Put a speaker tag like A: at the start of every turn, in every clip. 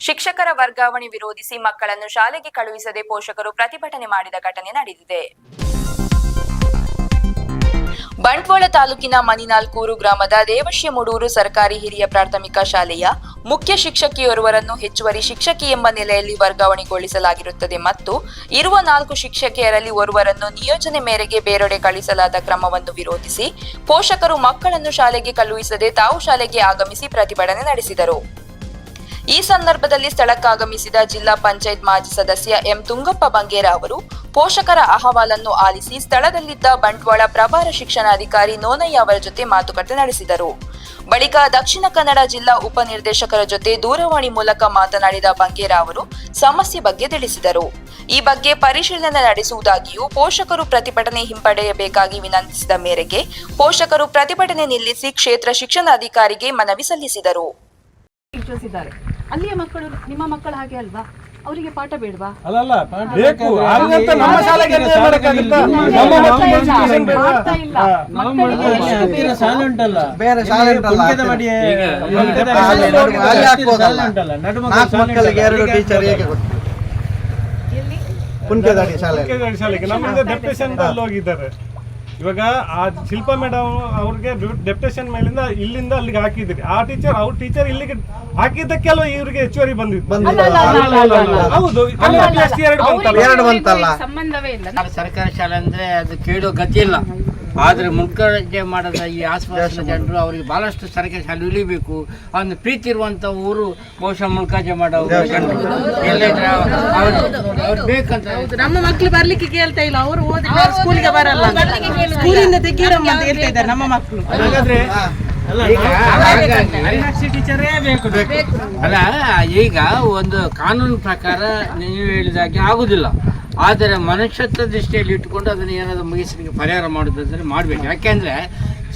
A: ಶಿಕ್ಷಕರ ವರ್ಗಾವಣೆ ವಿರೋಧಿಸಿ ಮಕ್ಕಳನ್ನು ಶಾಲೆಗೆ ಕಳುಹಿಸದೆ ಪೋಷಕರು ಪ್ರತಿಭಟನೆ ಮಾಡಿದ ಘಟನೆ ನಡೆದಿದೆ. ಬಂಟ್ವಾಳ ತಾಲೂಕಿನ ಮನಿನಾಲ್ಕೂರು ಗ್ರಾಮದ ದೇವಶ್ಯ ಮುಡೂರು ಸರ್ಕಾರಿ ಹಿರಿಯ ಪ್ರಾಥಮಿಕ ಶಾಲೆಯ ಮುಖ್ಯ ಶಿಕ್ಷಕಿಯೋರ್ವರನ್ನು ಹೆಚ್ಚುವರಿ ಶಿಕ್ಷಕಿ ಎಂಬ ನೆಲೆಯಲ್ಲಿ ವರ್ಗಾವಣೆಗೊಳಿಸಲಾಗಿರುತ್ತದೆ ಮತ್ತು ಇರುವ ನಾಲ್ಕು ಶಿಕ್ಷಕಿಯರಲ್ಲಿ ಓರ್ವರನ್ನು ನಿಯೋಜನೆ ಮೇರೆಗೆ ಬೇರೆಡೆ ಕಳಿಸಲಾದ ಕ್ರಮವನ್ನು ವಿರೋಧಿಸಿ ಪೋಷಕರು ಮಕ್ಕಳನ್ನು ಶಾಲೆಗೆ ಕಳುಹಿಸದೆ ತಾವು ಶಾಲೆಗೆ ಆಗಮಿಸಿ ಪ್ರತಿಭಟನೆ ನಡೆಸಿದರು. ಈ ಸಂದರ್ಭದಲ್ಲಿ ಸ್ಥಳಕ್ಕಾಗಮಿಸಿದ ಜಿಲ್ಲಾ ಪಂಚಾಯತ್ ಮಾಜಿ ಸದಸ್ಯ ಎಂ ತುಂಗಪ್ಪ ಬಂಗೇರ ಅವರು ಪೋಷಕರ ಅಹವಾಲನ್ನು ಆಲಿಸಿ ಸ್ಥಳದಲ್ಲಿದ್ದ ಬಂಟ್ವಾಳ ಪ್ರಭಾರ ಶಿಕ್ಷಣಾಧಿಕಾರಿ ನೋನಯ್ಯ ಅವರ ಜೊತೆ ಮಾತುಕತೆ ನಡೆಸಿದರು. ಬಳಿಕ ದಕ್ಷಿಣ ಕನ್ನಡ ಜಿಲ್ಲಾ ಉಪನಿರ್ದೇಶಕರ ಜೊತೆ ದೂರವಾಣಿ ಮೂಲಕ ಮಾತನಾಡಿದ ಬಂಗೇರ ಅವರು ಸಮಸ್ಯೆ ಬಗ್ಗೆ ತಿಳಿಸಿದರು. ಈ ಬಗ್ಗೆ ಪರಿಶೀಲನೆ ನಡೆಸುವುದಾಗಿಯೂ ಪೋಷಕರು ಪ್ರತಿಭಟನೆ ಹಿಂಪಡೆಯಬೇಕಾಗಿ ವಿನಂತಿಸಿದ ಮೇರೆಗೆ ಪೋಷಕರು ಪ್ರತಿಭಟನೆ ನಿಲ್ಲಿಸಿ ಕ್ಷೇತ್ರ ಶಿಕ್ಷಣಾಧಿಕಾರಿಗೆ ಮನವಿ ಸಲ್ಲಿಸಿದರು.
B: ಅಲ್ಲಿಯ ಮಕ್ಕಳು ನಿಮ್ಮ ಮಕ್ಕಳ ಹಾಗೆ ಅಲ್ವಾ? ಅವರಿಗೆ ಪಾಠ ಬೇಡವಾ?
C: ಅಲ್ಲ ಬೇಕು. ಹಾಗಂತ ನಮ್ಮ ಶಾಲೆಗೆ ಮಾಡಕ್ಕಾಗುತ್ತಾ? ನಮ್ಮ ಮಕ್ಕಳು education ಬೇಕಾ?
B: ಮಾಡ್ತಾ ಇಲ್ಲ.
C: ಹಾ.
B: ಮಕ್ಕಳಿಗೆ?
D: ಉಂಟಲ್ಲ
E: ಬೇರೆ ಶಾಲೆ ಉಂಟಲ್ಲ
D: ಕುಂಟದ ಮಡಿ ಕುಂಟದ
E: ಅಲ್ಲಿ.
D: ಶಾಲೆ
E: ನಡು- ಅಲ್ಲಿ ಹಾಕ್ಬೋದಲ್ಲ.
D: ಶಾಲೆ ಉಂಟಲ್ಲ ನಡುಮಗ
E: ನಾಲ್ಕು
D: ಶಾಲೆ
E: ಮಕ್ಕಳಿಗೆ
D: ಉಂಟಲ್ಲ,
E: ಎರಡು ಟೀಚರ್ ಹೇಗೆ ಶಾಲೆ
C: ಶಾಲೆಗೆ. ನಮ್ಮಿಂದ ಡೆಪ್ರೆಷನ್ ಅಲ್ಲಿ ಹೋಗಿದ್ದಾರೆ. ಇವಾಗ ಆ ಶಿಲ್ಪಾ ಮೇಡಮ್ ಅವ್ರಿಗೆ ಡೆಪ್ಟೇಷನ್ ಮೇಲಿಂದ ಇಲ್ಲಿಂದ ಅಲ್ಲಿಗೆ ಹಾಕಿದ್ರಿ. ಆ ಟೀಚರ್ ಅವ್ರ ಟೀಚರ್ ಇಲ್ಲಿಗೆ ಹಾಕಿದ್ದಕ್ಕೆಲ್ಲ ಇವ್ರಿಗೆ ಹೆಚ್ಚುವರಿ ಬಂದಿತ್ತು. ಹೌದು ಎರಡು ಬಂತಲ್ಲ.
B: ಸಂಬಂಧವೇ ಇಲ್ಲ.
D: ಸರ್ಕಾರಿ ಶಾಲೆ ಅಂದ್ರೆ ಅದು ಕೇಳೋ ಗತಿ ಇಲ್ಲ. ಆದ್ರೆ ಮುನ್ಕಡೆ ಮಾಡದ ಈ ಆಸ್ಪತ್ರೆ ಜನರು ಅವರಿಗೆ ಬಹಳಷ್ಟು ಸರಕಾರಿ ಶಾಲೆ ಉಳಿಬೇಕು ಒಂದು ಪ್ರೀತಿ ಇರುವಂತ ಊರು ಬಹುಶಃ ಮುನ್ಕಾಜೆ ಮಾಡೋ ಜನರು ಅವ್ರು ಅವ್ರು ಬೇಕಂತ
F: ನಮ್ಮ ಮಕ್ಕಳು ಬರ್ಲಿಕ್ಕೆ ಕೇಳ್ತಾ ಇಲ್ಲ. ಅವರು ಓದಿ ಸ್ಕೂಲಿಗೆ ಬರಲ್ಲ ಸ್ಕೂಲಿಂದ ತೆಗೀರಮ್ಮ ಅಂತ ಹೇಳ್ತಾ ಇದ್ದಾರೆ ನಮ್ಮ ಮಕ್ಕಳು
D: ಹಾಗಾದ್ರೆ ಅಲ್ಲ ಈಗ ಒಂದು ಕಾನೂನು ಪ್ರಕಾರ ನೀವು ಹೇಳಿದಾಗೆ ಆಗುದಿಲ್ಲ. ಆದರೆ ಮನುಷ್ಯತ್ವ ದೃಷ್ಟಿಯಲ್ಲಿ ಇಟ್ಟುಕೊಂಡು ಅದನ್ನು ಏನಾದರೂ ಮುಗಿಸಲಿಕ್ಕೆ ಪರಿಹಾರ ಮಾಡುದಂದ್ರೆ ಮಾಡಬೇಕು. ಯಾಕೆಂದರೆ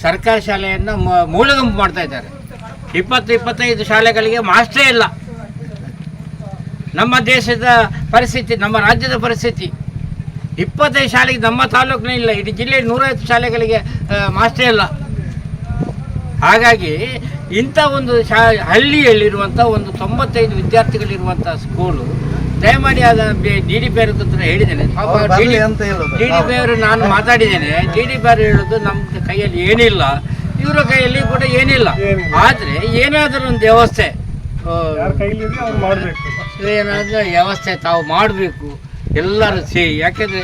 D: ಸರ್ಕಾರಿ ಶಾಲೆಯನ್ನು ಮೂಲಗಂಪು ಮಾಡ್ತಾ ಇದ್ದಾರೆ. ಇಪ್ಪತ್ತು ಇಪ್ಪತ್ತೈದು ಶಾಲೆಗಳಿಗೆ ಮಾಸ್ಟ್ರೇ ಇಲ್ಲ. ನಮ್ಮ ದೇಶದ ಪರಿಸ್ಥಿತಿ ನಮ್ಮ ರಾಜ್ಯದ ಪರಿಸ್ಥಿತಿ. ಇಪ್ಪತ್ತೈದು ಶಾಲೆಗೆ ನಮ್ಮ ತಾಲೂಕಿನ ಇಲ್ಲ. ಇಡೀ ಜಿಲ್ಲೆಯ ನೂರೈವತ್ತು ಶಾಲೆಗಳಿಗೆ ಮಾಸ್ಟ್ರೇ ಇಲ್ಲ. ಹಾಗಾಗಿ ಇಂಥ ಒಂದು ಶಾ ಹಳ್ಳಿಯಲ್ಲಿರುವಂಥ ಒಂದು ತೊಂಬತ್ತೈದು ವಿದ್ಯಾರ್ಥಿಗಳಿರುವಂಥ ಸ್ಕೂಲು ದಯಮಾಡಿ ಅದ ಡಿ ಡಿ ಪಿ ಅವ್ರ ಹತ್ರ ಹೇಳಿದ್ದೇನೆ. ಡಿ. ಡಿ ಪಿ ಅವರು ನಾನು ಮಾತಾಡಿದ್ದೇನೆ. ಡಿ ಡಿ ಪಿ ಅವರು ಹೇಳೋದು ನಮ್ಮ ಕೈಯಲ್ಲಿ ಏನಿಲ್ಲ. ಇವರ ಕೈಯಲ್ಲಿ ಕೂಡ ಏನಿಲ್ಲ. ಆದರೆ ಏನಾದರೂ ಒಂದು ವ್ಯವಸ್ಥೆ ಏನಾದರೂ ವ್ಯವಸ್ಥೆ ತಾವು ಮಾಡಬೇಕು ಎಲ್ಲರೂ ಸೇರಿ. ಯಾಕೆಂದರೆ